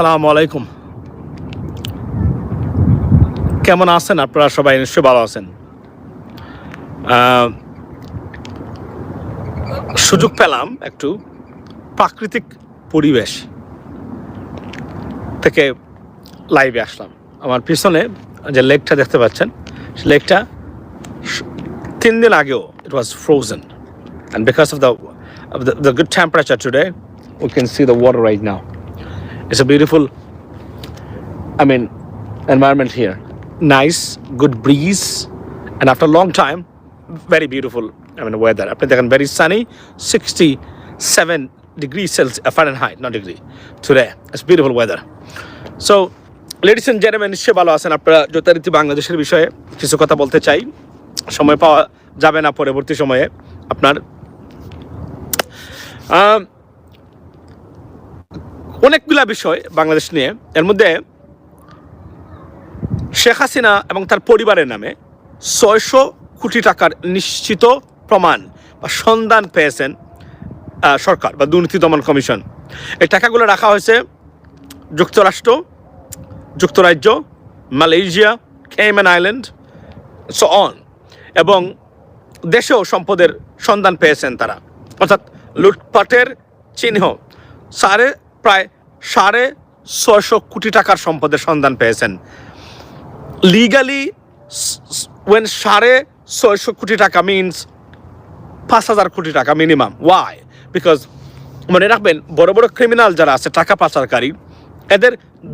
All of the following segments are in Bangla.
আসসালামু আলাইকুম। কেমন আছেন আপনারা সবাই? নিশ্চয়ই ভালো আছেন। সুযোগ পেলাম একটু প্রাকৃতিক পরিবেশ থেকে লাইভে আসলাম। আমার পিছনে যে লেকটা দেখতে পাচ্ছেন সে লেকটা তিন দিন আগেও it was frozen and because of the the good temperature today, we can see the water right now. It's a beautiful I mean, environment here. Nice, good breeze, and after a long time, very beautiful. I mean, weather. After that, very sunny, 67 degrees Celsius, uh, Fahrenheit, not degree. Today, it's beautiful weather. So, ladies and gentlemen, নিশ্চয়ই ভালো আছেন আপনারা যথারীতি বাংলাদেশের বিষয়ে কিছু কথা বলতে চাই সময় পাওয়া যাবে না পরবর্তী সময়ে আপনার অনেকগুলা বিষয় বাংলাদেশ নিয়ে। এর মধ্যে শেখ হাসিনা এবং তার পরিবারের নামে ছয়শো কোটি টাকার নিশ্চিত প্রমাণ বা সন্ধান পেয়েছেন সরকার বা দুর্নীতি দমন কমিশন। এই টাকাগুলো রাখা হয়েছে যুক্তরাষ্ট্র, যুক্তরাজ্য, Malaysia, Cayman Island, so on. এবং দেশেও সম্পদের সন্ধান পেয়েছেন তারা। অর্থাৎ লুটপাটের চিহ্ন। সাড়ে প্রায় সাড়ে ছয়শো কোটি টাকার সম্পদের সন্ধান পেয়েছেন। লিগালি ওয়েন সাড়ে ছয়শো কোটি টাকা মিনস পাঁচ হাজার কোটি টাকা মিনিমাম ওয়াই বিকজ মনে রাখবেন, বড় বড় ক্রিমিনাল যারা আছে, টাকা পাচারকারী, এদের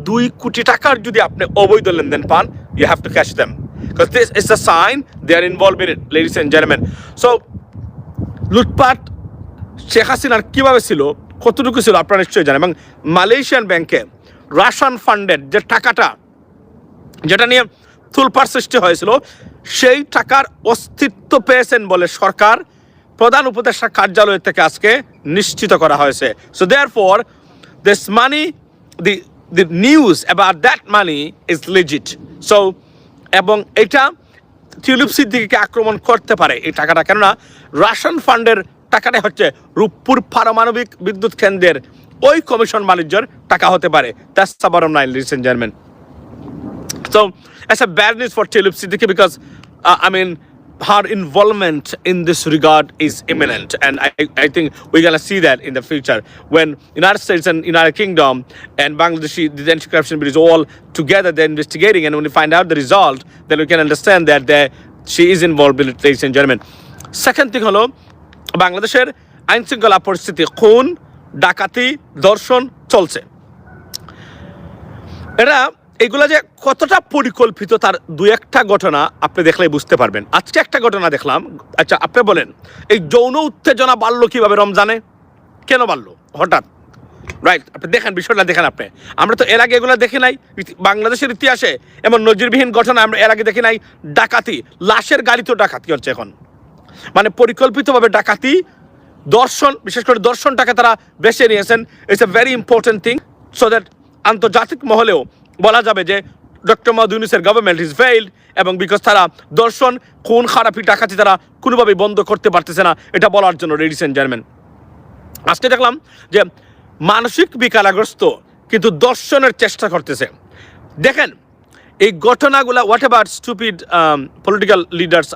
দুই কোটি টাকার যদি আপনি অবৈধ লেনদেন পান you have to catch them because this is the sign they are involved in it ladies and gentleman so লুটপাট শেখ হাসিনার কীভাবে ছিল? কতটুকু ছিল আপনারা নিশ্চয়ই জানেন। এবং মালয়েশিয়ান ব্যাংকে রাশান ফান্ডের যে টাকাটা, যেটা নিয়ে তুলপার সৃষ্টি হয়েছিল, সেই টাকার অস্তিত্ব পেয়েছেন বলে সরকার, প্রধান উপদেষ্টা কার্যালয় থেকে আজকে নিশ্চিত করা হয়েছে। So therefore this money the the news about that money is legit so এবং এটা টিউলিপ সিদ্দিকিকে আক্রমণ করতে পারে এই টাকাটা। কেননা, রাশন ফান্ডের টাকাটা হচ্ছে রূপপুর পারমাণবিক বিদ্যুৎ কেন্দ্রের ওই কমিশন বাণিজ্যের টাকা হতে পারে a bad for because uh, I mean her involvement in this regard is imminent, and I, I think we're gonna see that in the future when United States and United Kingdom and Bangladesh, the anti-corruption bill is all together. They're investigating, and when we find out the result, then we can understand that there, she is involved ladies and gentlemen. Second thing, হলো বাংলাদেশের আইন শৃঙ্খলা পরিস্থিতি খুন, ডাকাতি, দর্শন চলছে। এটা এগুলো যে কতটা পরিকল্পিত তার দু একটা ঘটনা আপনি দেখলে বুঝতে পারবেন। আজকে একটা ঘটনা দেখলাম। আচ্ছা আপনি বলেন, এই যৌন উত্তেজনা বাড়লো কীভাবে রমজানে? কেন বাড়লো? হঠাৎ। রাইট আপনি দেখেন, বিষয়টা দেখেন আপনি। আমরা তো এর আগে এগুলো দেখি নাই। বাংলাদেশের ইতিহাসে এমন নজিরবিহীন ঘটনা আমরা এর আগে দেখি নাই। ডাকাতি, লাশের গাড়িতেও ডাকাতি হচ্ছে এখন। মানে পরিকল্পিতভাবে ডাকাতি, দর্শন, বিশেষ করে দর্শনটাকে তারা বেছে নিয়েছেন it's a very important thing so that আন্তর্জাতিক মহলেও বলা যাবে যে ডক্টর মাহমুদ ইউনুসের গভর্নমেন্ট ইজ ফেইল্ড এবং বিকজ তারা দর্শন, খুন, খারাপি, ডাকাতি তারা কোনোভাবেই বন্ধ করতে পারতেছে না, এটা বলার জন্য লেডিস অ্যান্ড জেন্টলম্যান আজকে দেখলাম যে মানসিক বিকারাগ্রস্ত কিন্তু দর্শনের চেষ্টা করতেছে। দেখেন, এই ঘটনাগুলা whatever stupid political leaders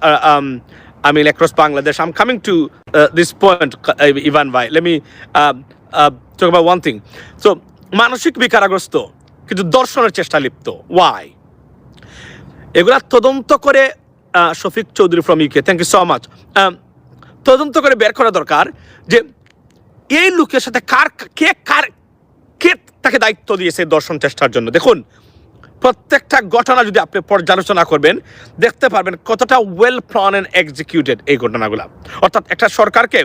I mean, across Bangladesh. I'm coming to uh, this point, uh, Ivan Vai. Let me uh, uh, talk about one thing. So, মানসিক বিকারাগ্রস্ত কিন্তু দর্শনের চেষ্টা লিপ্ত ওয়াই এগুলা তদন্ত করে Shafiq Chowdhury from UK thank you so much তদন্ত করে বের করা দরকার যে এই লোকের সাথে কার কে কার কে তাকে দায়িত্ব দিয়েছে দর্শন চেষ্টার জন্য দেখুন প্রত্যেকটা ঘটনা যদি আপনি পর্যালোচনা করবেন, দেখতে পারবেন কতটা ওয়েল প্ল্যান অ্যান্ড এক্সিকিউটেড এই ঘটনাগুলো। অর্থাৎ একটা সরকারকে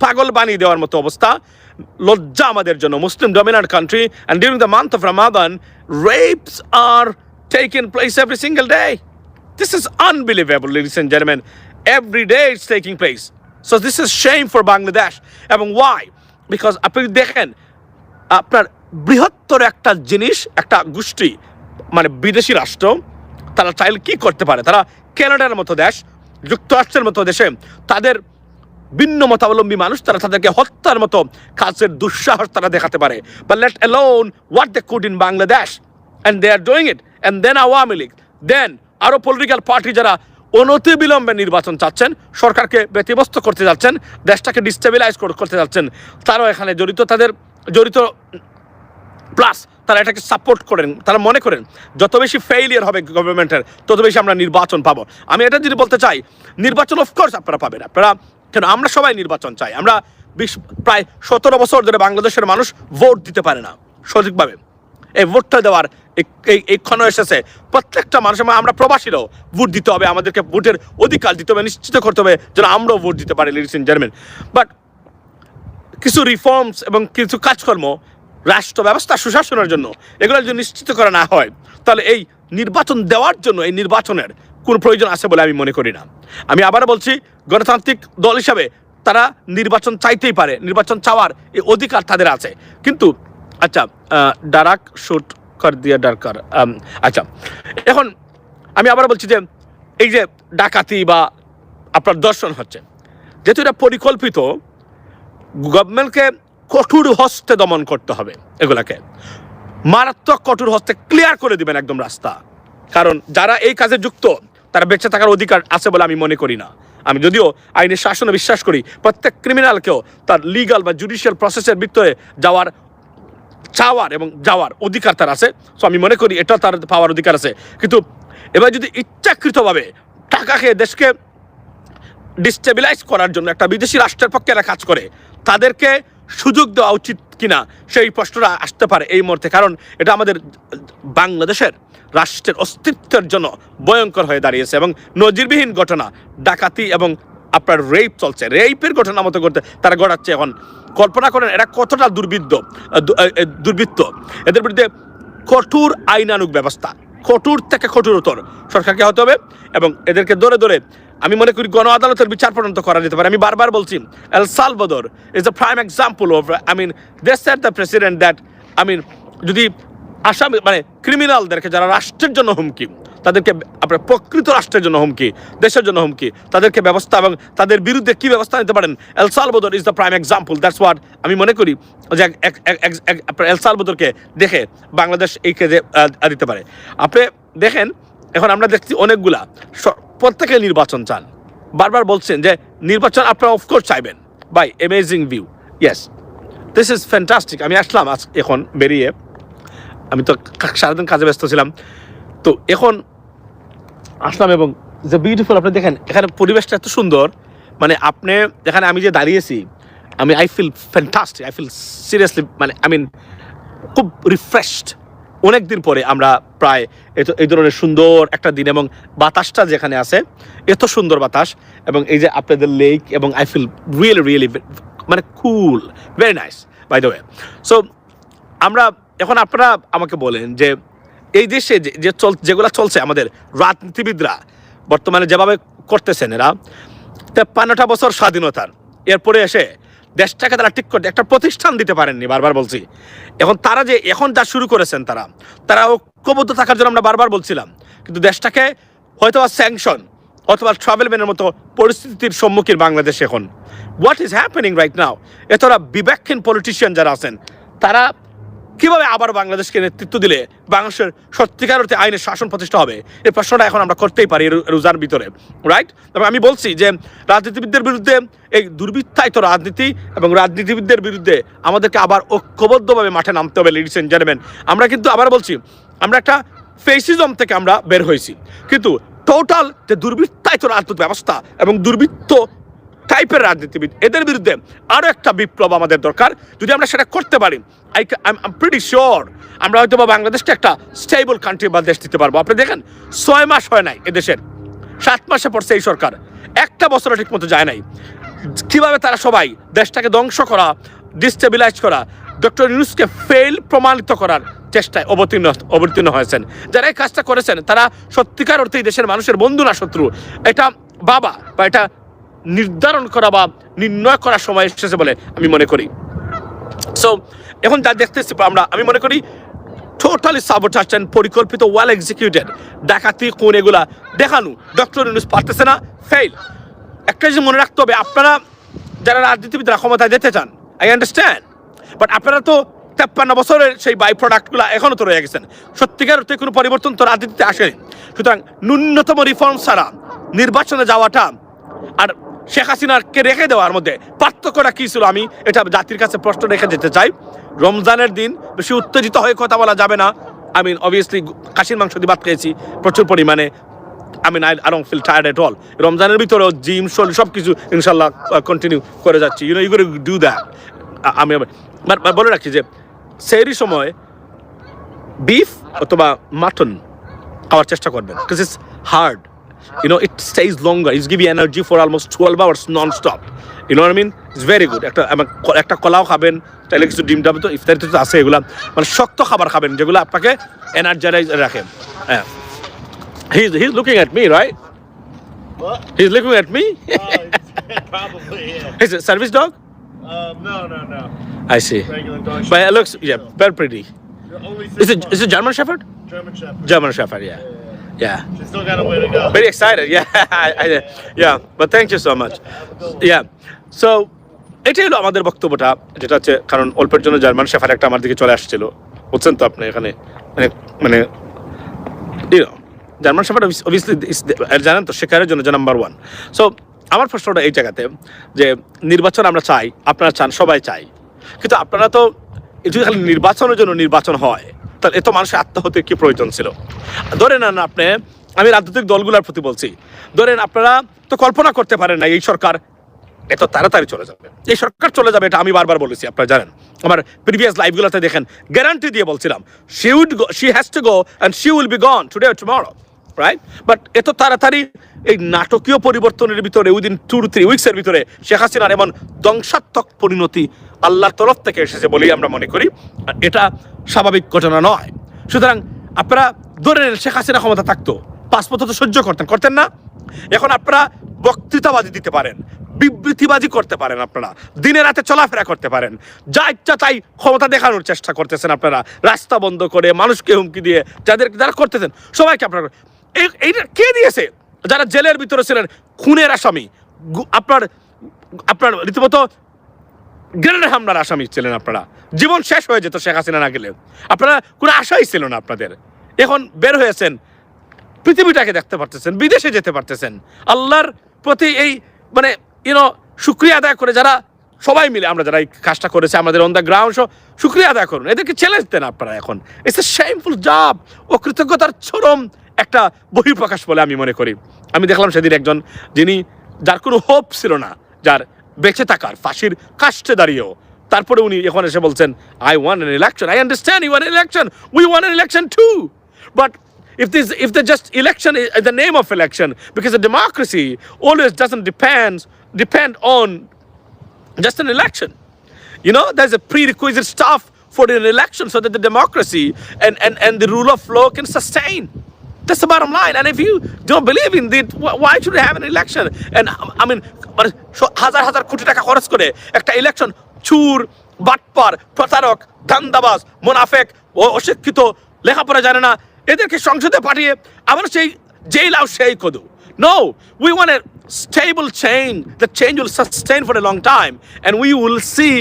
পাগল বানিয়ে দেওয়ার মতো অবস্থা, লজ্জা আমাদের জন্য। Muslim dominant country and during the month of Ramadan rapes are taken place every single day this is unbelievable ladies and gentleman every day it's taking place so this is shame for Bangladesh এবং ওয়াই বিকজ আপনি দেখেন, আপনার বৃহত্তর একটা জিনিস, একটা গোষ্ঠী মানে বিদেশি রাষ্ট্র, তারা চাইলে কি করতে পারে? তারা কানাডার মতো দেশ, যুক্তরাষ্ট্রের মতো দেশে তাদের ভিন্ন মতাবলম্বী মানুষ, তারা তাদেরকে হত্যার মতো কাজের দুঃসাহস তারা দেখাতে পারে। বা let alone what they could in Bangladesh and they are doing it and then Awami League then আরও পলিটিক্যাল পার্টি যারা অনতি বিলম্বে নির্বাচন চাচ্ছেন, সরকারকে ব্যতিব্যস্ত করতে যাচ্ছেন, দেশটাকে ডিস্টেবিলাইজ করতে যাচ্ছেন, তারাও এখানে জড়িত, তাদের জড়িত প্লাস তারা এটাকে সাপোর্ট করেন, তারা মনে করেন, যত বেশি ফেইলিয়ার হবে গভর্নমেন্টের তত বেশি আমরা নির্বাচন পাবো। আমি এটা যদি বলতে চাই, নির্বাচন অফকোর্স আপনারা পাবেন, আপনারা, কেন আমরা সবাই নির্বাচন চাই, আমরা বিশ, প্রায় সতেরো বছর ধরে বাংলাদেশের মানুষ ভোট দিতে পারে না, সঠিকভাবে। এই ভোটটা দেওয়ার এই- এইক্ষণ এসেছে, প্রত্যেকটা মানুষ আমরা প্রবাসীরাও ভোট দিতে হবে, আমাদেরকে ভোটের অধিকার দিতে হবে, নিশ্চিত করতে হবে যেন আমরাও ভোট দিতে পারি লিডিস ইন জার্মেন বাট কিছু রিফর্মস এবং কিছু কাজকর্ম রাষ্ট্র ব্যবস্থা সুশাসনের জন্য এগুলো যদি নিশ্চিত করা না হয়, তাহলে এই নির্বাচন দেওয়ার জন্য এই নির্বাচনের কোনো প্রয়োজন আছে বলে আমি মনে করি না। আমি আবারও বলছি, গণতান্ত্রিক দল হিসাবে তারা নির্বাচন চাইতেই পারে, নির্বাচন চাওয়ার এই অধিকার তাদের আছে। কিন্তু আচ্ছা ডারাক শুট কর দিয়া ডারকার আচ্ছা এখন আমি আবার বলছি যে, এই যে ডাকাতি বা আপনার দর্শন হচ্ছে, যেহেতু এটা পরিকল্পিত, গভর্নমেন্টকে কঠোর হস্তে দমন করতে হবে এগুলাকে। মারাত্মক কঠোর হস্তে ক্লিয়ার করে দিবেন একদম রাস্তা। কারণ যারা এই কাজে যুক্ত, তারা বেঁচে থাকার অধিকার আছে বলে আমি মনে করি না। আমি যদিও আইনের শাসনে বিশ্বাস করি, প্রত্যেক ক্রিমিনালকেও তার লিগাল বা জুডিশিয়াল প্রসেসের ভিতরে যাওয়ার চাওয়ার এবং যাওয়ার অধিকার তার আছে। সো আমি মনে করি এটা তার পাওয়ার অধিকার আছে। কিন্তু এবার যদি ইচ্ছাকৃতভাবে টাকা খেয়ে দেশকে ডিস্টেবিলাইজ করার জন্য একটা বিদেশি রাষ্ট্রের পক্ষে এরা কাজ করে, তাদেরকে সুযোগ দেওয়া উচিত কিনা সেই প্রশ্নটা আসতে পারে এই মুহূর্তে, কারণ এটা আমাদের বাংলাদেশের রাষ্ট্রের অস্তিত্বের জন্য ভয়ঙ্কর হয়ে দাঁড়িয়েছে এবং নজিরবিহীন ঘটনা, ডাকাতি এবং আপনার রেপ চলছে। রেপের ঘটনা মতো করতে তারা গড়াচ্ছে এখন। কল্পনা করেন এরা কতটা দুর্বৃত্ত দুর্বৃত্ত। এদের বিরুদ্ধে কঠোর আইনানুক ব্যবস্থা, কঠোর থেকে কঠোরতর সরকারকে হতে হবে এবং এদেরকে ধরে ধরে আমি মনে করি গণ আদালতের বিচার পর্যন্ত করা যেতে পারে। আমি বারবার বলছি El Salvador is the prime example of I mean they set the president that I mean যদি আসামি মানে ক্রিমিনালদেরকে যারা রাষ্ট্রের জন্য হুমকি, তাদেরকে, আপনার প্রকৃত রাষ্ট্রের জন্য হুমকি, দেশের জন্য হুমকি, তাদেরকে ব্যবস্থা এবং তাদের বিরুদ্ধে কী ব্যবস্থা নিতে পারেন El Salvador is the prime example that's what আমি মনে করি যে আপনার এল সালবদরকে দেখে বাংলাদেশ এই কেজে দিতে পারে। আপনি দেখেন, এখন আমরা দেখছি অনেকগুলা প্রত্যেকে নির্বাচন চান। বারবার বলছেন যে, নির্বাচন আপনারা অফকোর্স চাইবেন। By amazing view yes this is fantastic আমি আসলাম আজ এখন বেরিয়ে। আমি তো সারাদিন কাজে ব্যস্ত ছিলাম। তো এখন আসলাম এবং যে বিউটিফুল আপনি দেখেন, এখানে পরিবেশটা এত সুন্দর। মানে আপনি এখানে আমি যে দাঁড়িয়েছি, আমি I feel fantastic I feel seriously মানে আই মিন খুব রিফ্রেশড অনেক দিন পরে আমরা প্রায় এত, এই ধরনের সুন্দর একটা দিন এবং বাতাসটা যেখানে আছে, এত সুন্দর বাতাস এবং এই যে আপনাদের লেক এবং আই ফিল রিয়েলি রিয়েলি মানে cool very nice by the way so আমরা, এখন আপনারা আমাকে বলেন যে, এই দেশে যে- যে চল, যেগুলো চলছে আমাদের রাজনীতিবিদরা, বর্তমানে যেভাবে করতেছেন এরা তেপ্পান্নটা বছর স্বাধীনতার, এরপরে এসে দেশটাকে তারা ঠিক করতে একটা প্রতিষ্ঠান দিতে পারেননি, বারবার বলছি। এখন তারা যে এখন যা শুরু করেছেন তারা তারা ঐক্যবদ্ধ থাকার জন্য আমরা বারবার বলছিলাম, কিন্তু দেশটাকে হয়তো স্যাংশন অথবা ট্রাভেল ম্যানের মতো পরিস্থিতির সম্মুখীন বাংলাদেশ এখন। What is happening right now এতরা বিবেকহীন পলিটিশিয়ান যারা আছেন, তারা কীভাবে আবার বাংলাদেশকে নেতৃত্ব দিলে বাংলাদেশের সত্যিকার অর্থে আইনের শাসন প্রতিষ্ঠা হবে? এই প্রশ্নটা এখন আমরা করতেই পারি রোজার ভিতরে রাইট তবে আমি বলছি যে রাজনীতিবিদদের বিরুদ্ধে এই দুর্বৃত্তায়িত রাজনীতি এবং রাজনীতিবিদদের বিরুদ্ধে আমাদেরকে আবার ঐক্যবদ্ধভাবে মাঠে নামতে হবে লেডিস এন্ড জেন্টলম্যান আমরা কিন্তু আবার বলছি, আমরা একটা ফেসিজম থেকে আমরা বের হয়েছি। কিন্তু টোটাল যে দুর্বৃত্তায়িত রাজনৈতিক ব্যবস্থা এবং দুর্বৃত্ত টাইপের রাজনীতিবিদ। এদের বিরুদ্ধে আরও একটা বিপ্লব আমাদের দরকার। যদি আমরা সেটা করতে পারি আই আই প্রিটি শিওর আমরা হয়তো বা বাংলাদেশকে একটা স্টেবল কান্ট্রি বা দেশ দিতে পারব। আপনি দেখেন, ছয় মাস হয় নাই এদেশের। সাত মাসে পড়ছে এই সরকার। একটা বছরও ঠিক মতো যায় নাই। কীভাবে তারা সবাই দেশটাকে ধ্বংস করা ডিস্টেবিলাইজ করা ডক্টর ইউনুসকে ফেল প্রমাণিত করার চেষ্টায় অবতীর্ণ অবতীর্ণ হয়েছেন। যারা এই কাজটা করেছেন, তারা সত্যিকার অর্থে এই দেশের মানুষের বন্ধু না শত্রু। এটা বাবা বা এটা নির্ধারণ করা বা নির্ণয় করার সময় এসেছে বলে আমি মনে করি। সো এখন যা দেখতেছি আমরা, আমি মনে করি টোটালি সাবোটাস অ্যান্ড পরিকল্পিত ওয়েল এক্সিকিউটেড ডাকাতি কোন এগুলা দেখানো। ডক্টর ইউনুস পারতেছে না ফেল একটা জিনিস মনে রাখতে হবে, আপনারা যারা রাজনীতিবিদরা ক্ষমতায় যেতে চান আই আন্ডারস্ট্যান্ড বাট আপনারা তো তেপ্পান্ন বছরের সেই বাই প্রোডাক্টগুলো এখনও তো রয়ে গেছেন। সত্যিকার অর্থে কোনো পরিবর্তন তো রাজনীতিতে আসেনি। সুতরাং ন্যূনতম রিফর্ম ছাড়া নির্বাচনে যাওয়াটা আর শেখ হাসিনাকে রেখে দেওয়ার মধ্যে পার্থক্যটা কী ছিল? আমি এটা জাতির কাছে প্রশ্ন রেখে যেতে চাই। রমজানের দিন বেশি উত্তেজিত হয়ে কথা বলা যাবে না। আমি অবভিয়াসলি কাশির মাংস দিয়ে ভাত খেয়েছি। প্রচুর পরিমাণে আমি I don't feel tired at all রমজানের ভিতরেও জিম শোল সব কিছু ইনশাল্লাহ কন্টিনিউ করে যাচ্ছি। ইউনো ইউ ডু দ্যাট আমি বলে রাখি যে, সেই সময় বিফ অথবা মাটন খাওয়ার চেষ্টা করবেন because hard you know it stays longer it's give you energy for almost 12 hours non-stop you know what I mean it's very good একটা একটা কলাও খাবেন তাহলে কিছু ডিম ডাব তো ইফতারিতে তো আছে এগুলা মানে শক্ত খাবার খাবেন যেগুলো আপনাকে এনার্জাইজ রাখে হ্যাঁ he's he's looking at me right What? he's looking at me Uh, probably, yeah. is it service dog Um, no, no, no. I see Regular dog. but it looks yeah very pretty is it is it German Shepherd German Shepherd. German Shepherd yeah yeah She's still got a way to go. very excited yeah. I, I, yeah. But thank you so much. Yeah. So এটাই হলো আমাদের বক্তব্যটা যেটা হচ্ছে কারণ অল্পের জন্য জার্মান শেফার একটা আমার দিকে চলে আসছিল। বুঝছেন তো আপনি এখানে? মানে মানে জার্মান শেফার অবভিয়াসলি জানেন তো শেখারের জন্য যে নাম্বার ওয়ান সো আমার প্রশ্নটা এই জায়গাতে যে নির্বাচন আমরা চাই আপনারা চান সবাই চাই। কিন্তু আপনারা তো যদি খালি নির্বাচনের জন্য নির্বাচন হয় তাহলে এত মানুষের আত্মাহতির কি প্রয়োজন ছিল? ধরে নেন আপনি, আমি রাজনৈতিক দলগুলোর প্রতি বলছি ধরেন আপনারা তো কল্পনা করতে পারেন না, এই সরকার এত তাড়াতাড়ি চলে যাবে। এই সরকার চলে যাবে এটা আমি বারবার বলেছি, আপনারা জানেন। আমার প্রিভিয়াস লাইভগুলোতে দেখেন গ্যারান্টি দিয়ে বলছিলাম she would go she has to go and she will be gone today tomorrow right but এত তাড়াতাড়ি এই নাটকীয় পরিবর্তনের ভিতরে উইদিন টু থ্রি উইক্সের ভিতরে শেখ হাসিনার এমন ধ্বংসাত্মক পরিণতি আল্লাহর তরফ থেকে এসেছে বলেই আমরা মনে করি। এটা স্বাভাবিক ঘটনা নয়। সুতরাং আপনারা ধরে নেন শেখ হাসিনা ক্ষমতা থাকতো পাসপোর্ট তো সহ্য করতেন করতেন না। এখন আপনারা বক্তৃতাবাজি দিতে পারেন, বিবৃতিবাজি করতে পারেন আপনারা, দিনে রাতে চলাফেরা করতে পারেন, যা ইচ্ছা তাই ক্ষমতা দেখানোর চেষ্টা করতেছেন আপনারা, রাস্তা বন্ধ করে মানুষকে হুমকি দিয়ে যাদের যারা করতেছেন, সবাইকে আপনারা এইটা কে দিয়েছে? যারা জেলের ভিতরে ছিলেন, খুনের আসামি। আপনার আপনার রীতিমতো গ্রেনেড হামলার আসামি ছিলেন আপনারা। জীবন শেষ হয়ে যেত শেখ হাসিনা না গেলে আপনারা কোনো আশাই ছিল না আপনাদের। এখন বের হয়েছেন, পৃথিবীটাকে দেখতে পারতেছেন, বিদেশে যেতে পারতেছেন। আল্লাহর প্রতি এই মানে ইউনো শুক্রিয়া আদায় করে যারা সবাই মিলে, আমরা যারা এই কাজটা করেছে, আমাদের অন দ্য গ্রাউন্ড সব শুক্রিয়া আদায় করুন। এদেরকে চ্যালেঞ্জ দেন আপনারা এখন। ইটস এ শেমফুল জব ও কৃতজ্ঞতার চরম একটা বহিঃপ্রকাশ বলে আমি মনে করি আমি দেখলাম সেদিন একজন যিনি যার কোনো হোপ ছিল না যার বেঁচে থাকার ফাঁসির কাষ্টে দাঁড়িয়েও তারপরে উনি এখন এসে বলছেন I won an election I understand you won election we won an election too but if this if the just election is the name of election because the democracy always doesn't depend depend on just an election you know there's a prerequisite stuff for an election so that the democracy and and, and the rule of law can sustain that's the bottom line and if you don't believe in it why should we have an election and um, i mean মানে স- হাজার হাজার কোটি টাকা খরচ করে একটা ইলেকশন চুর বাটপার প্রতারক ধান্দাবাজ মোনাফেক ও অশিক্ষিত লেখাপড়া জানে না এদেরকে সংসদে পাঠিয়ে আবার সেই জেল আউট সেই কদু we want a stable change. The change will sustain for a long time, and we will see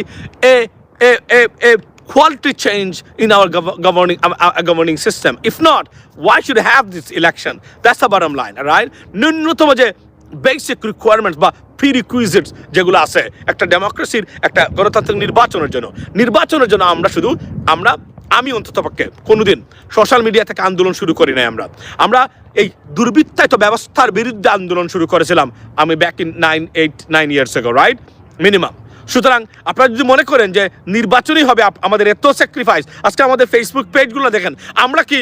a a a, a quality change in our gov- governing um, our governing system. If not, why should have this election? That's the bottom line, right? ন্যূনতম যে বেসিক রিকোয়ারমেন্টস বা প্রিরিকুইজিটস যেগুলো আছে একটা ডেমোক্রেসির একটা গণতান্ত্রিক নির্বাচনের জন্য নির্বাচনের জন্য আমরা শুধু আমরা আমি অন্তত পক্ষে কোনোদিন সোশ্যাল মিডিয়া থেকে আন্দোলন শুরু করি নাই আমরা আমরা এই দুর্বৃত্তায়িত ব্যবস্থার বিরুদ্ধে আন্দোলন শুরু করেছিলাম আমি back in nine eight nine years ago right minimum সুতরাং আপনারা যদি মনে করেন যে নির্বাচনই হবে আমাদের এত স্যাক্রিফাইস আজকে আমাদের ফেসবুক পেজগুলো দেখেন, আমরা কি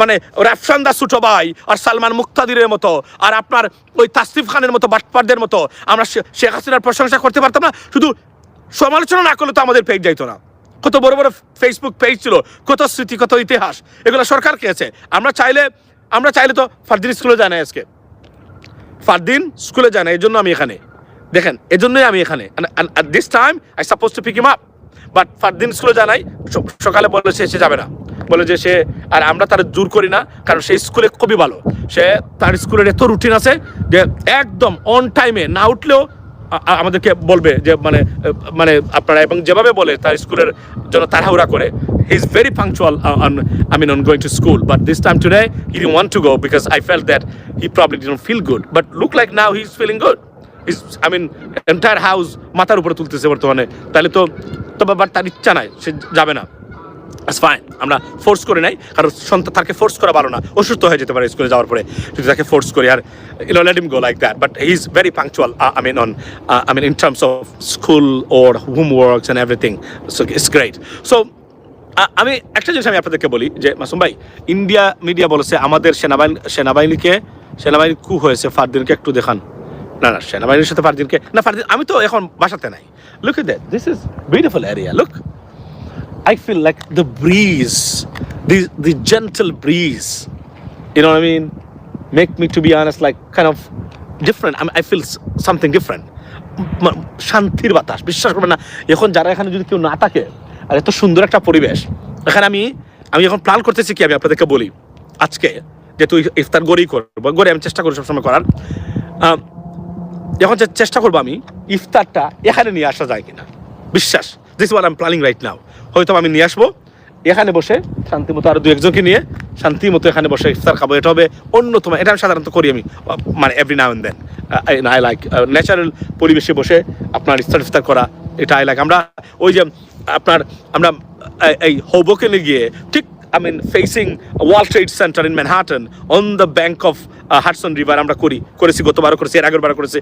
মানে রাফসান্দা সুটো ভাই আর সালমান মুক্তাদিরের মতো, আর আপনার ওই তাসরিফ খানের মতো বাটপারদের মতো, আমরা শেখ হাসিনার প্রশংসা করতে পারতাম না? শুধু সমালোচনা না করলে তো আমাদের পেজ যাইতো না। কত বড় বড় ফেসবুক পেজ ছিল, কত স্মৃতি, কত ইতিহাস, এগুলো সরকার খেয়েছে। আমরা চাইলে আমরা চাইলে তো ফারদিন স্কুলে না আজকে। ফারদিন স্কুলে না এই জন্য আমি এখানে। দেখেন, এজন্যই আমি এখানে। This time I suppose to pick ইম আপ বাট ফারদিন স্কুলে যায় নাই স- সকালে বলে সে সে যাবে না। বলে যে সে, আর আমরা তার জোর করি না, কারণ সেই স্কুলে খুবই ভালো। সে তার স্কুলের এত রুটিন আছে যে একদম অন টাইমে না উঠলেও আমাদেরকে বলবে যে মানে মানে আপনারা এবং যেভাবে বলে তার স্কুলের জন্য তাড়াহুড়া করে he is very punctual I mean on going to school but this time today he didn't want to go because I fell that he probably didn't feel good but look like now he is feeling good is I mean entire house মাথার উপরে তুলতেছে বর্তমানে। তাহলে তো তবে বাট তার ইচ্ছা নাই, সে যাবে না। ফাইন আমরা ফোর্স করে নাই, কারণ সন্তান তাকে ফোর্স করা ভালো না। অসুস্থ হয়ে যেতে পারে স্কুলে যাওয়ার পরে, যদি তাকে ফোর্স করি আর ইউনো লেট ইম গো like that but he is very punctual I mean on I mean in terms of school or home works and everything so it's great so আমি একটা জিনিস আমি আপনাদেরকে বলি, যে মাসুম ভাই ইন্ডিয়া মিডিয়া বলেছে, আমাদের সেনাবাহিনী, সেনাবাহিনীকে, সেনাবাহিনী কু হয়েছে, ফারদিনকে একটু দেখান। না না সেনাবাহিনীর সাথে ফারদিনকে না ফারদিন আমি তো এখন বাসাতে নাই। Look that this is beautiful area look I feel like the breeze, the the gentle breeze, you know what I mean, make me to be honest like kind of different. I, mean, I feel s- something different. ম- শান্তির বাতাস বিশ্বাস করবেন না। এখন যারা এখানে যদি কেউ না থাকে আর এত সুন্দর একটা পরিবেশ এখানে আমি আমি এখন প্ল্যান করতেছি কি আমি আপনাদেরকে বলি। আজকে যে তুই ইফতার গড়েই করব গড়ে আমি চেষ্টা করি সবসময় করার। এখন চেষ্টা করব আমি ইফতারটা এখানে নিয়ে আসা যায় কিনা। বিশ্বাস this what am planning right now হয়তো আমি নিয়ে আসব এখানে বসে শান্তি মতো আরও দু একজনকে নিয়ে শান্তি মতো এখানে বসে ইফতার খাব। এটা হবে অন্যতম এটা আমি সাধারণত করি আমি মানে every now then I like natural পরিবেশে বসে আপনার ইফতার ইফতার করা এটা আই লাইক আমরা ওই যে আপনার আমরা এই- হোবোকেনে গিয়ে ঠিক I mean, facing Wall trade center in Manhattan on the bank of Hudson River আমরা করি করেছি গতবারও করেছি এর আগের বার করেছি।